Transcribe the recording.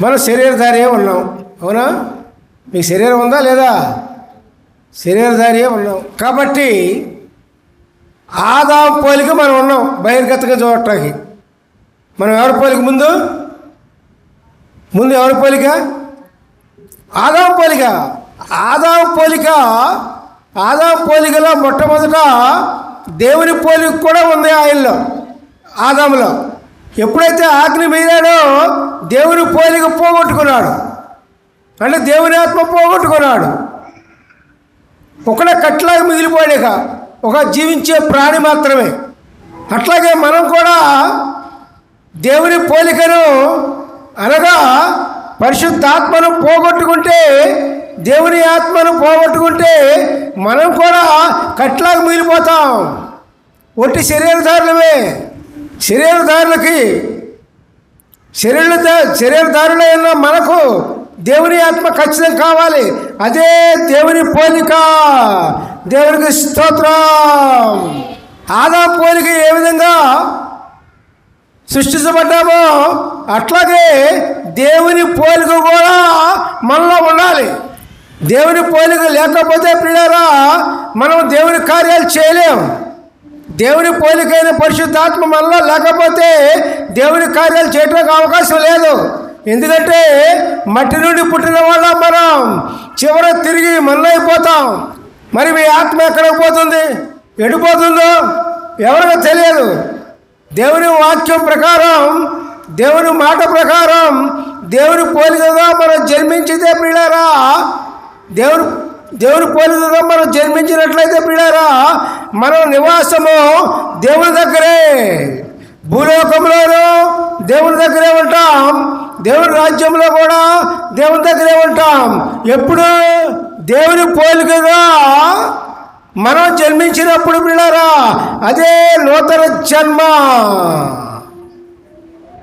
మనం శరీరధారియే ఉన్నాం. అవునా? మీకు శరీరం ఉందా లేదా? శరీరధారియే ఉన్నాం. కాబట్టి ఆదాం పోలిక మనం ఉన్నాం బహిర్గతంగా చూడటానికి. మనం ఎవరి పోలిక ముందు? ముందు ఎవరి పోలిక? ఆదాం పోలిక. ఆదాం పోలిక ఆదాం పోలికలో మొట్టమొదట దేవుని పోలిక కూడా ఉంది ఆయనలో ఆదాములో. ఎప్పుడైతే ఆజ్ఞ మీరాడో దేవుని పోలిక పోగొట్టుకున్నాడు. అంటే దేవుని ఆత్మ పోగొట్టుకున్నాడు. ఒకడే కట్లాగా మిగిలిపోయాక ఒక జీవించే ప్రాణి మాత్రమే. అట్లాగే మనం కూడా దేవుని పోలికను అనగా పరిశుద్ధాత్మను పోగొట్టుకుంటే దేవుని ఆత్మను పోగొట్టుకుంటే మనం కూడా కట్లాగా మిగిలిపోతాం. ఒట్టి శరీరధారులమే. శరీరధారులకి శరీర శరీరధారులైన మనకు దేవుని ఆత్మ ఖచ్చితం కావాలి. అదే దేవుని పోలిక. దేవునికి స్తోత్రం. ఆదా పోలిక ఏ విధంగా సృష్టించబడ్డామో అట్లాగే దేవుని పోలిక కూడా మనలో ఉండాలి. దేవుని పోలిక లేకపోతే పిల్లరా మనం దేవుని కార్యాలు చేయలేం. దేవుని పోలికైన పరిశుద్ధాత్మ మనలో లేకపోతే దేవుని కార్యాలు చేయడానికి అవకాశం లేదు. ఎందుకంటే మట్టి నుండి పుట్టిన వల్ల మనం చివర తిరిగి మనలైపోతాం మరి మీ ఆత్మ ఎక్కడికి పోతుంది? ఎడిపోతుందో ఎవరికి తెలియదు. దేవుని వాక్యం ప్రకారం దేవుని మాట ప్రకారం దేవుని పోలికగా మనం జన్మించితే పిల్లరా దేవుని దేవుని పోలికగా మనం జన్మించినట్లయితే పిల్లరా మనం నివాసము దేవుని దగ్గరే. భూలోకంలోనూ దేవుని దగ్గరే ఉంటాం. దేవుని రాజ్యంలో కూడా దేవుని దగ్గరే ఉంటాం. ఎప్పుడు? దేవుని పోలికగా మనం జన్మించినప్పుడు పిల్లరా అదే నూతన జన్మ.